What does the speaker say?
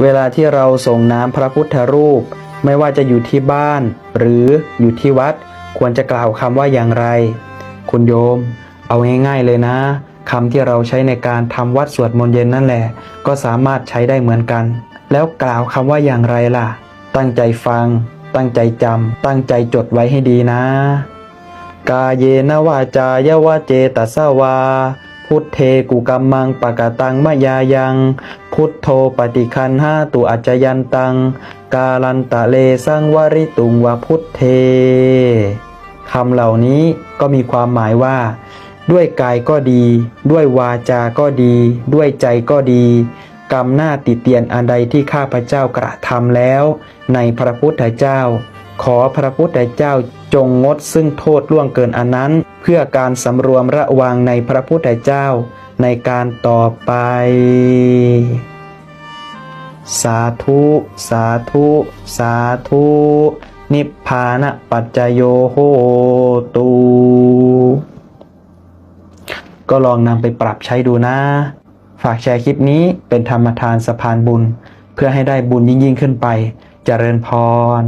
เวลาที่เราส่งน้ำพระพุทธรูป ไม่ว่าจะอยู่ที่บ้าน หรืออยู่ที่วัด ควรจะกล่าวคำว่าอย่างไร คุณโยม เอาง่ายๆเลยนะคำที่เราใช้ในการทำวัดสวดมนต์เย็นนั่นแหละ ก็สามารถใช้ได้เหมือนกัน แล้วกล่าวคำว่าอย่างไรล่ะ ตั้งใจฟัง ตั้งใจจำตั้งใจจดไว้ให้ดีนะ กาเยนวาจายวาเจตสวา พุทเทกุกัมมังปะกะตังมะยายัง พุทโธปฏิคันห้าตุอัจจยันตัง กาลันตะเลสังวริตุงวาพุทเทคำเหล่านี้ก็มีความหมายว่า ด้วยกายก็ดี ด้วยวาจาก็ดี ด้วยใจก็ดี กรรมหน้าติเตียนอันใดที่ข้าพเจ้ากระทำแล้ว ในพระพุทธเจ้า ขอพระพุทธเจ้าจงงดซึ่งโทษล่วงเกินอันนั้น เพื่อการสำรวมระวังในพระพุทธเจ้าในการต่อไป สาธุ สาธุ สาธุ นิพพานะปัจจโยโหตูก็ลองนำไปปรับใช้ดูนะ ฝากแชร์คลิปนี้เป็นธรรมทานสะพานบุญ เพื่อให้ได้บุญยิ่งยิ่งขึ้นไปจเจริญพร